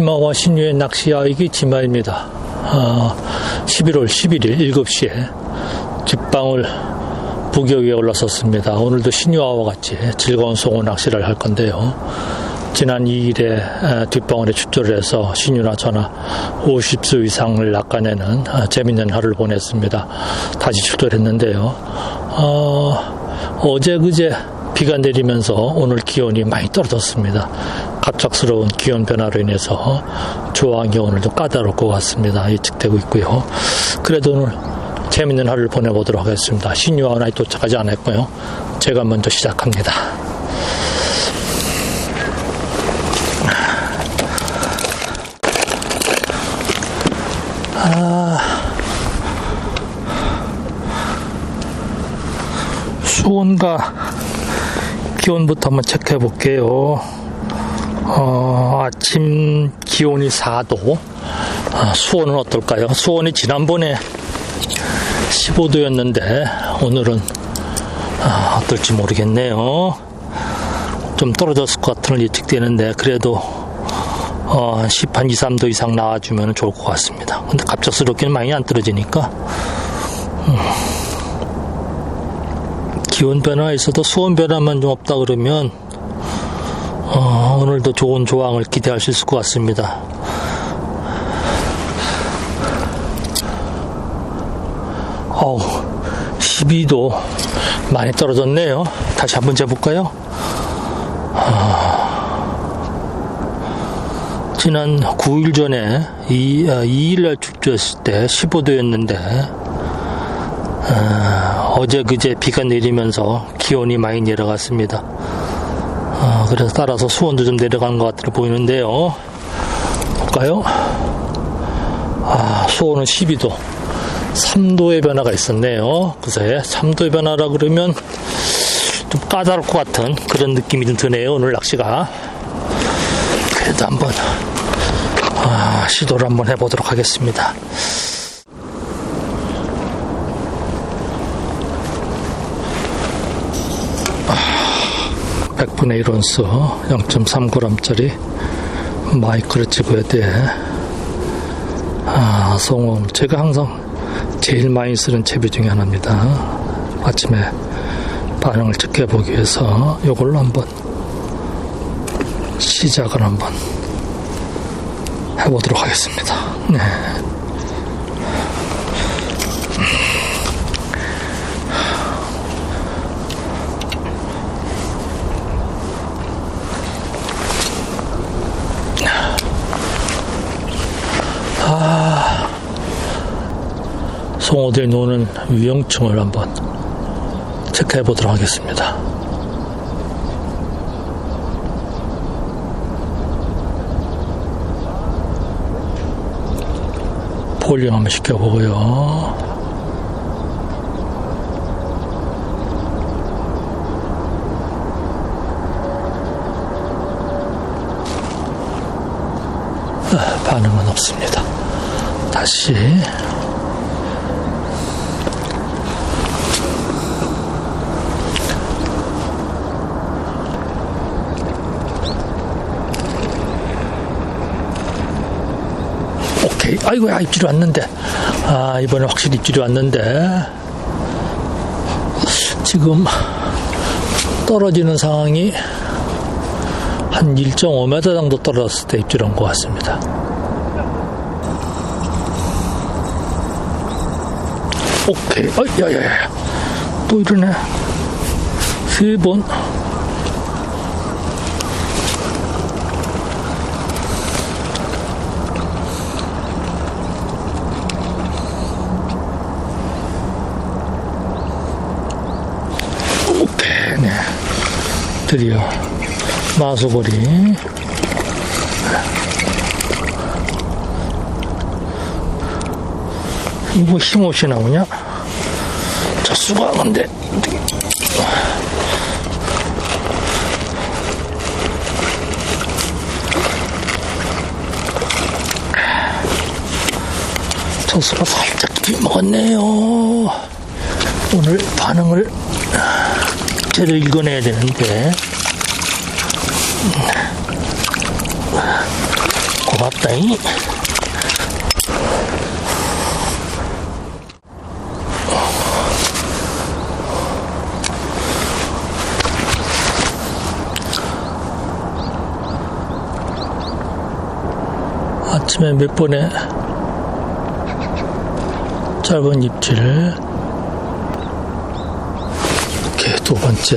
아, 지마와 신유의 낚시야익이 지마입니다. 아, 11월 11일 7시에 뒷방울 부격에 올라섰습니다. 오늘도 신유아와 같이 즐거운 송어 낚시를 할 건데요. 지난 2일에 뒷방울에 출조를 해서 신유나 저나 50수 이상을 낚아내는 아, 재밌는 하루를 보냈습니다. 다시 출조를 했는데요. 어, 어제 그제 비가 내리면서 오늘 기온이 많이 떨어졌습니다. 갑작스러운 기온 변화로 인해서 조항이 오늘 좀 까다로울 것 같습니다. 예측되고 있고요. 그래도 오늘 재밌는 하루를 보내보도록 하겠습니다. 신유아는 아직 도착하지 않았고요. 제가 먼저 시작합니다. 수온과 기온부터 한번 체크해 볼게요. 어, 아침 기온이 4도. 아, 수온은 어떨까요? 수온이 지난번에 15도였는데 오늘은 아, 어떨지 모르겠네요. 좀 떨어졌을 것 같은 예측되는데 그래도 어, 10, 한 2, 3도 이상 나와주면 좋을 것 같습니다. 근데 갑작스럽게는 많이 안 떨어지니까 음. 기온 변화가 있어도 수온 변화만 좀 없다 그러면 어, 오늘도 좋은 조항을 기대할 수 있을 것 같습니다. 어우, 12도 많이 떨어졌네요. 다시 한번 재볼까요? 아, 지난 9일 전에 2, 2일날 축제했을 때 15도였는데 아, 어제 그제 비가 내리면서 기온이 많이 내려갔습니다. 아, 그래서 따라서 수온도 좀 내려가는 것 같아 보이는데요. 볼까요? 아, 수온은 12도. 3도의 변화가 있었네요. 그새 3도의 변화라 그러면 좀 까다로울 것 같은 그런 느낌이 좀 드네요. 오늘 낚시가. 그래도 한번 아, 시도를 한번 해보도록 하겠습니다. 100분의 1원스 0.3g짜리 마이크로 찍어야 돼. 아, 송어. 제가 항상 제일 많이 쓰는 채비 중에 하나입니다. 아침에 반응을 지켜보기 위해서 이걸로 한번 시작을 한번 해보도록 하겠습니다. 네. 송어들이 노는 위험층을 한번 체크해 보도록 하겠습니다. 볼륨 한번 시켜보고요. 아, 반응은 없습니다. 다시 아이고, 야, 입질이 왔는데. 아, 이번에 확실히 입질이 왔는데. 지금 떨어지는 상황이 한 1.5m 정도 떨어졌을 때 입질한 것 같습니다. 오케이. 어, 야, 야, 야. 또 이러네. 세 번. 오케이. 네. 드디어 마수거리. 이거 힘없이 나오냐? 저 수가 근데 저 수가 살짝 깊이 먹었네요. 오늘 반응을 제대로 읽어내야 되는데 고맙다잉. 아침에 몇 번의 짧은 입질 이렇게 두 번째.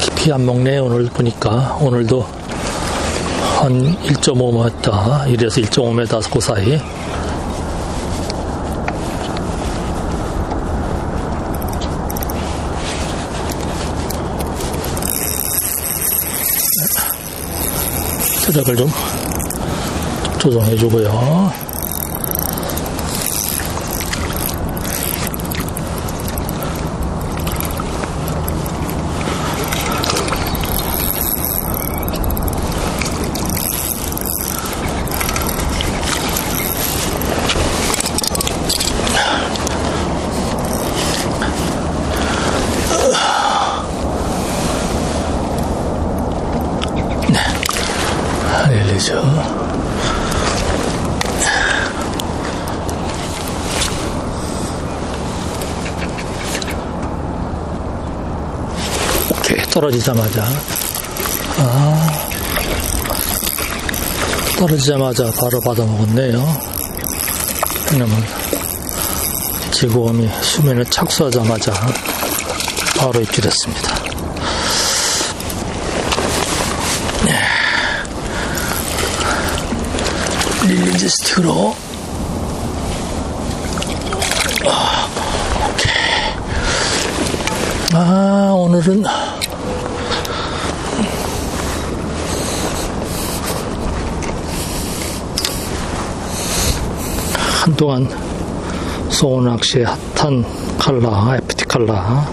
깊이 안 먹네 오늘 보니까. 오늘도 한 1.5m 이래서 1.5m 그 사이. 트랙을 좀 조정해 주고요. 알리죠. 오케이, 떨어지자마자. 아, 떨어지자마자 바로 받아 먹었네요. 왜냐면, 지구음이 수면에 착수하자마자 바로 입질했습니다. 릴리즈 스틱으로 아, 오케이. 아 오늘은 한동안 소낚시의 핫한 칼라 FT 칼라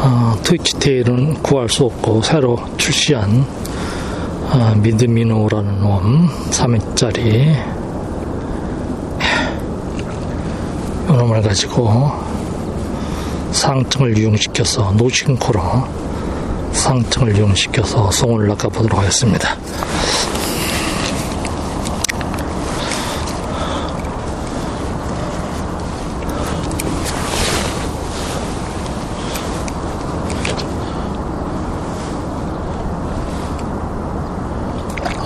어, 트위치 테일은 구할 수 없고 새로 출시한 아, 미드미노라는 놈 3인짜리. 이놈을 가지고 상층을 이용시켜서 노싱코로 상층을 이용시켜서 송을 낚아보도록 하겠습니다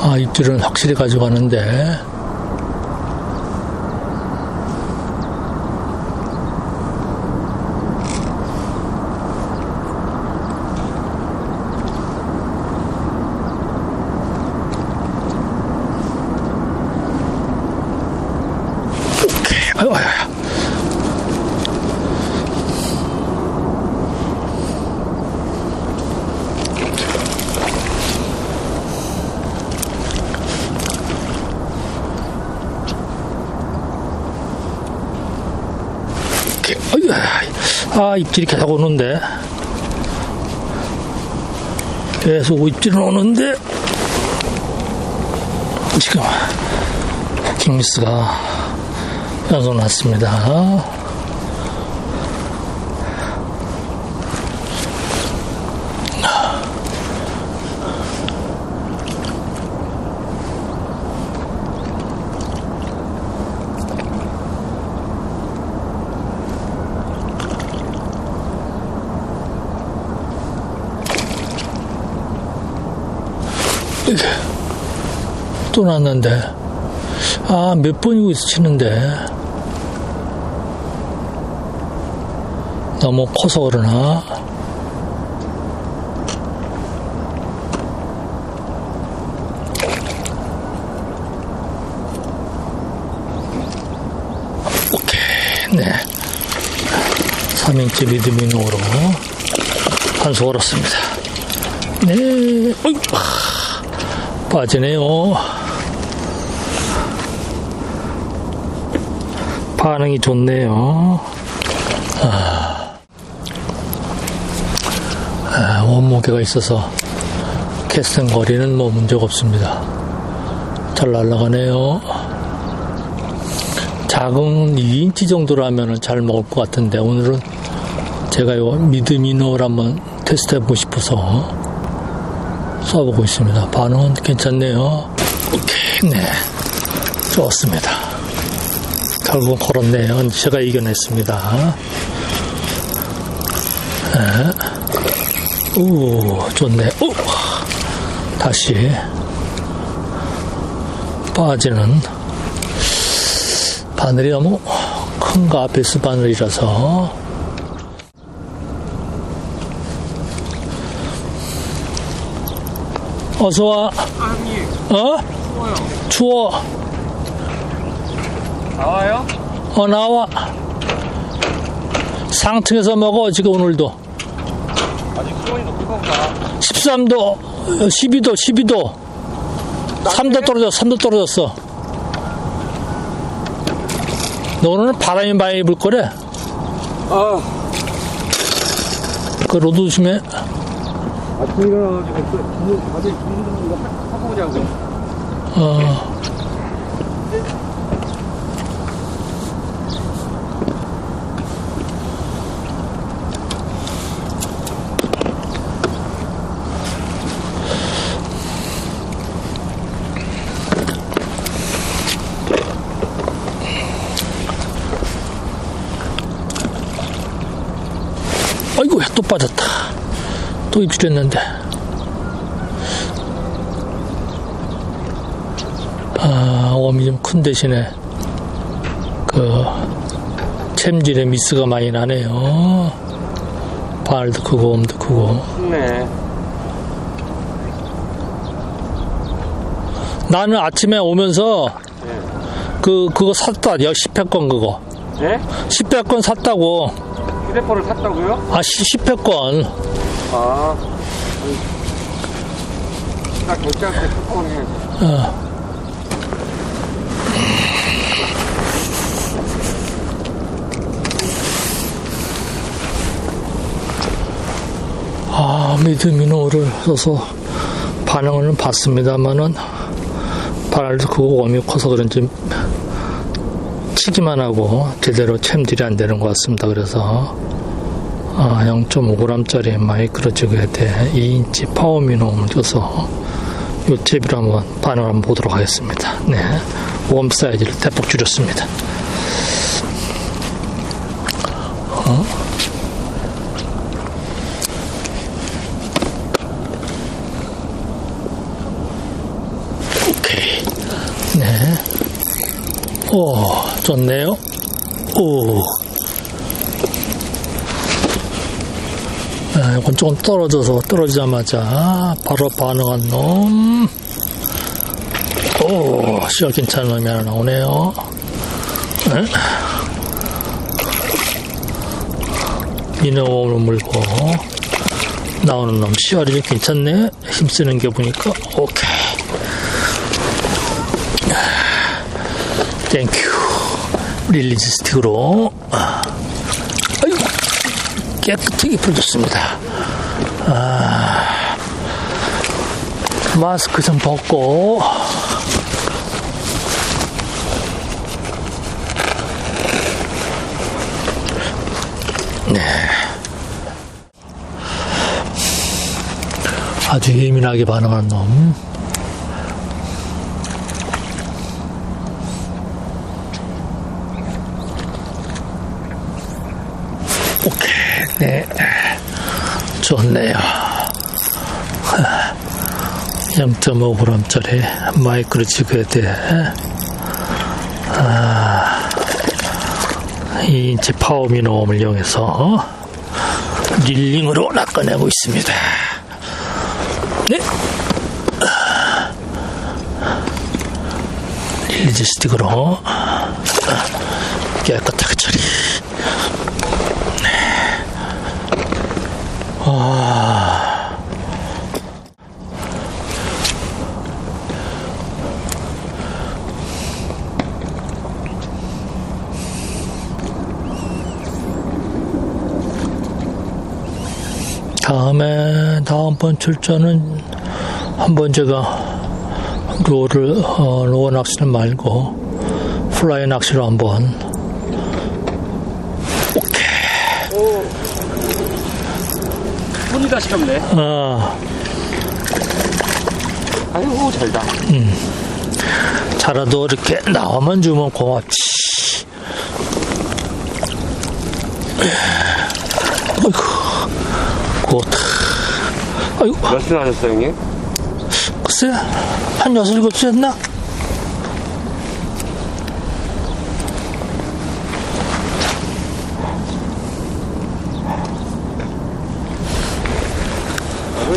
아, 입질은 확실히 가져가는데, 오케이. 아유, 아유, 아유. 이렇게, 어이, 아, 입질이 계속 오는데. 계속 입질은 오는데. 지금, 후킹 미스가 연속 났습니다. 또 났는데. 아, 몇 번이고 있어 치는데. 너무 커서 그러나. 오케이, 네. 3인치 리드미노로 한수 걸었습니다. 네, 어이, 아, 빠지네요. 반응이 좋네요. 아, 아, 원무게가 있어서 캐스팅 거리는 뭐 문제가 없습니다. 잘 날아가네요. 작은 2인치 정도라면 잘 먹을 것 같은데 오늘은 제가 요 미드미노를 한번 테스트 해보고 싶어서 쏴보고 있습니다. 반응은 괜찮네요. 오케이, 네. 좋습니다. 결국 걸었네요. 제가 이겨냈습니다. 네. 오, 좋네. 오! 다시 빠지는 바늘이 너무 큰가 아페스 바늘이라서 어서 와. 아니 어? 추워요 추워. 나와요? 어 나와. 상층에서 먹어 지금 오늘도. 아직 수온이 높을 건가 13도, 12도, 12도. 3도 떨어졌어, 3도 떨어졌어. 너는 바람이 많이 불 거래. 아그 로드 조심해. 아침에 일어나가지고 다들 부르는 거 하- 하고 오자고 어. 아이고, 또 빠졌다. 또 입질했는데. 아, 웜이 좀 큰 대신에 그 챔질에 미스가 많이 나네요. 발도 크고 웜도 크고. 춥네 나는 아침에 오면서 네. 그 그거 샀다. 여 10회권 그거. 네? 10회권 샀다고. 휴대폰을 샀다고요? 아, 10회권. 아 나 결제할 때 휴대폰 해야지 어. 아, 미드미노를 써서 반응을 봤습니다만은 발도 크고 웜이 커서 그런지 치기만 하고 제대로 챔질이 안 되는 것 같습니다. 그래서 아, 0.5g짜리 마이크로 지그에 대해 2인치 파워미노를 줘서 요 잽으로 한번 반응을 한번 보도록 하겠습니다. 네. 웜 사이즈를 대폭 줄였습니다. 어? 오케이. 네. 오, 좋네요. 오. 이건 조금 떨어져서 떨어지자마자 바로 반응한 놈. 오, 시각 괜찮은 놈이 하나 나오네요. 네. 민어몸을 물고 나오는 놈. 시알이 좀 괜찮네. 힘쓰는 게 보니까. 오케이. 땡큐. 릴리즈 스틱으로. 깨끗하게 풀렸습니다. 아, 마스크 좀 벗고, 네. 아주 예민하게 반응한 놈. 오케이, 네. 좋네요. 0.5g짜리 마이크로 지그에 대해 아, 2인치 파워미노음을 이용해서 릴링으로 낚아내고 있습니다. 네. 릴리즈 스틱으로 깨끗하게 처리. 다음에 다음번 출전은 한번 제가 로를 어, 로어 낚시는 말고 플라이 낚시로 한번 손이 다 시켰네 아 아이고, 잘다. 자라도 이렇게 나와만 주면 고맙지. 아이고, 곧. 아이고, 몇수 하셨어요, 형님? 글쎄, 한 여섯 일곱 수 했나?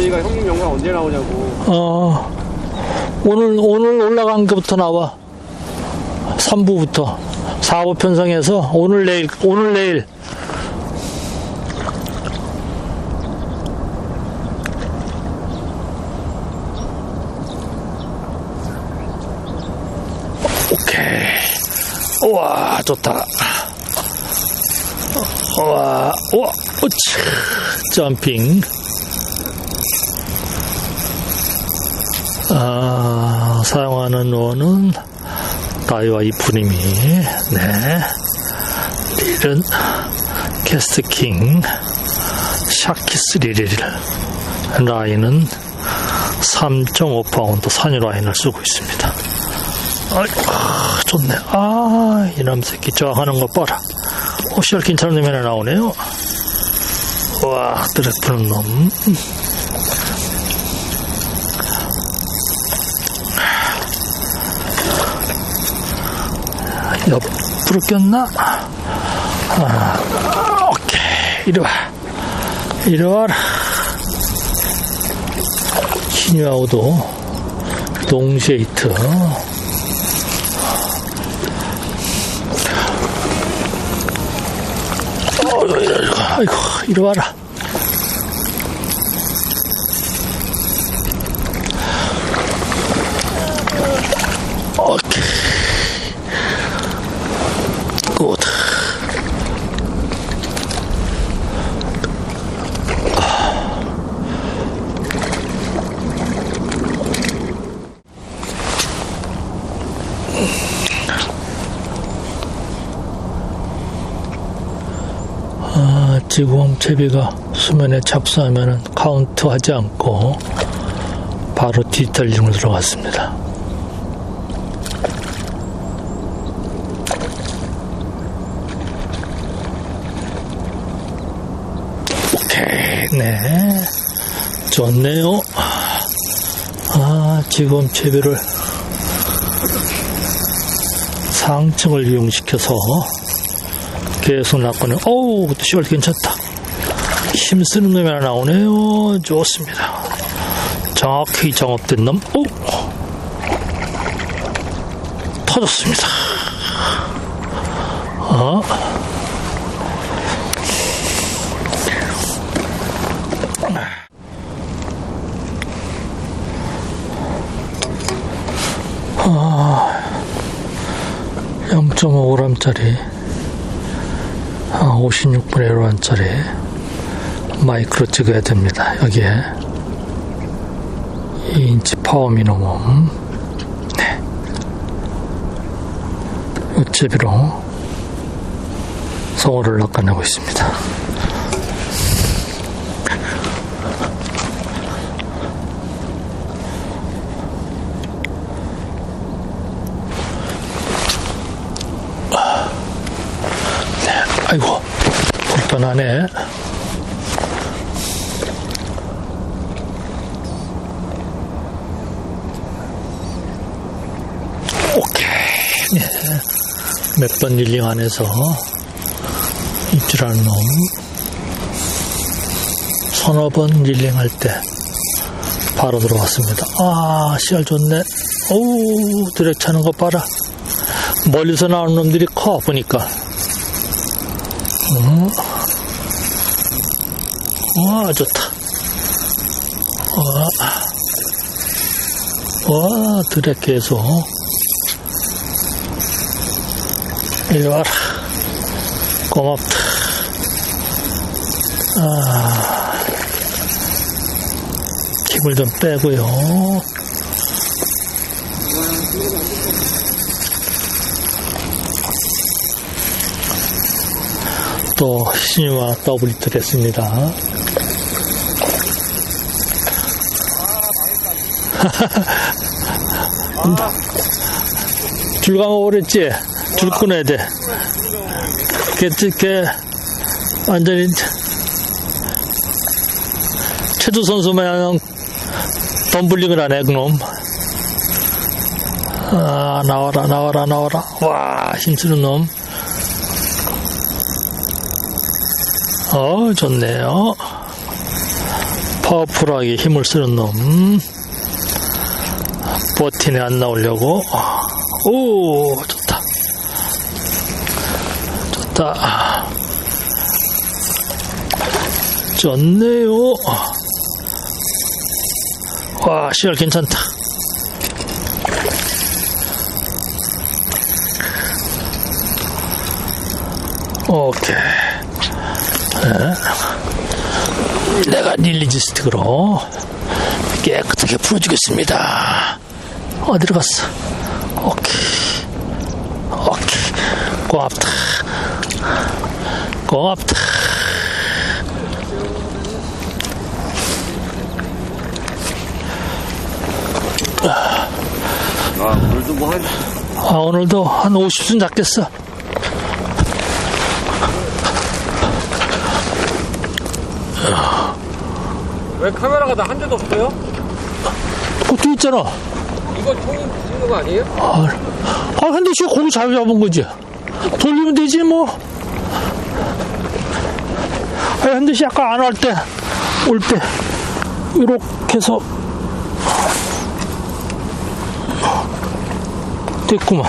아버지가 형님 영상 언제 나오냐고. 어, 오늘, 오늘 올라간 것부터 나와. 3부부터. 4부 편성해서 오늘 내일, 오늘 내일. 오케이. 우와, 좋다. 우와, 우와, 우치. 점핑. 아, 사용하는 원은 다이와 이프님이 네. 릴은 캐스트킹 샤키스 리릴. 라인은 3.5파운드 산유 라인을 쓰고 있습니다. 아이고 좋네. 아 이놈 새끼 저항하는 거 봐라. 괜찮은 놈이 하나 나오네요? 와 드래프는 놈 옆으로 꼈나? 아, 오케이. 이리 와. 이리 와라. 키뉴아우도 동쉐이트. 어이구, 아이고, 이리 와라. 지구홈 채비가 수면에 착수하면 카운트 하지 않고 바로 디지털링으로 들어갔습니다. 네. 좋네요. 아, 지금 채비를 상층을 이용시켜서 계속 낚고는, 어우, 시월 괜찮다. 힘쓰는 놈이 하나 나오네요. 좋습니다. 정확히 정업된 놈, 오! 터졌습니다. 어? 아, 0.5g짜리, 아, 56분의 1원짜리 마이크로 찍어야 됩니다. 여기에 2인치 파워 미니멈, 네. 육제비로 성어를 낚아내고 있습니다. 아이고, 불편하네. 오케이. 몇 번 릴링 안에서 입질하는 놈. 서너 번 릴링 할 때 바로 들어왔습니다. 아, 씨알 좋네. 어우, 드랙 차는 거 봐라. 멀리서 나오는 놈들이 커, 보니까. 음. 와, 좋다. 와, 와, 드랙 계속. 이리 와라. 고맙다. 아, 힘을 좀 빼고요. 또 신유와 더블 히트 됐습니다. 줄 감아버렸지? 줄 끊어야 돼. 걔, 걔, 완전히, 체조 선수 마냥 덤블링을 하네, 그놈. 아, 나와라, 나와라, 나와라. 와, 힘쓰는 놈. 어, 좋네요. 파워풀하게 힘을 쓰는 놈. 버틴에 안 나오려고. 오, 좋다. 좋다. 좋네요. 와, 시열 괜찮다. 오케이. 네. 내가 릴리지 스틱으로 깨끗하게 풀어주겠습니다. 어디로 갔어? 오케이. 오케이. 고맙다. 고맙다. 아, 오늘도 뭐 한, 아, 오늘도 한 50순 잡겠어. 왜 카메라가 다 한 대도 없어요? 그것도 있잖아. 이거 총 찍는 거 아니에요? 아, 아 근데 씨 고기 잘 잡은 거지. 돌리면 되지 뭐. 아 근데 씨 아까 안할 때, 올 때, 이렇게 해서 됐구만.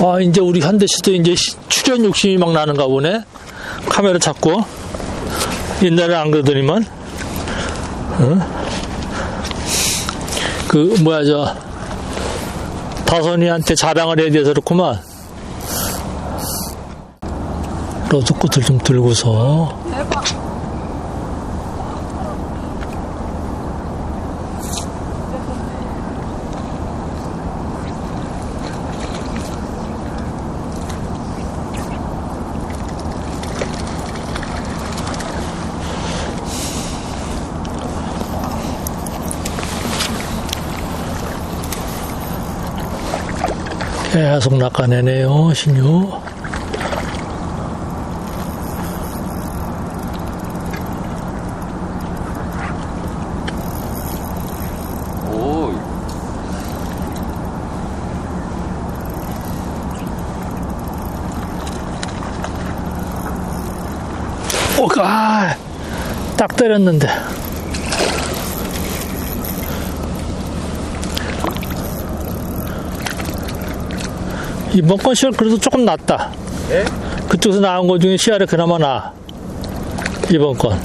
아, 이제 우리 한대 씨도 이제 시- 출연 욕심이 막 나는가 보네. 카메라 잡고. 옛날에 안 그러더니만. 어? 그, 뭐야, 저, 다선이한테 자랑을 해야 돼서 그렇구만. 로드꽃을 좀 들고서. 계속 낚아내네요, 신유. 오, 오, 아, 딱 때렸는데. 이번 건 시야 그래도 조금 낫다. 예? 그쪽에서 나온 것 중에 시야를 그나마 나. 이번 건.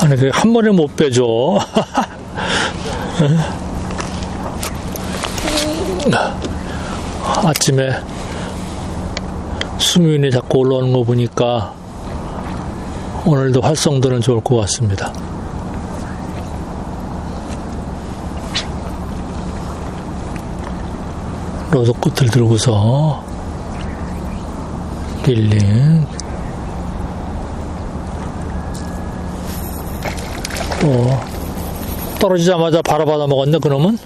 아니, 그 한 번에 못 빼줘. 아침에 수면이 자꾸 올라오는 거 보니까 오늘도 활성도는 좋을 것 같습니다. 로드 끝을 들고서 릴링 또 떨어지자마자 바로 받아 먹었네 그놈은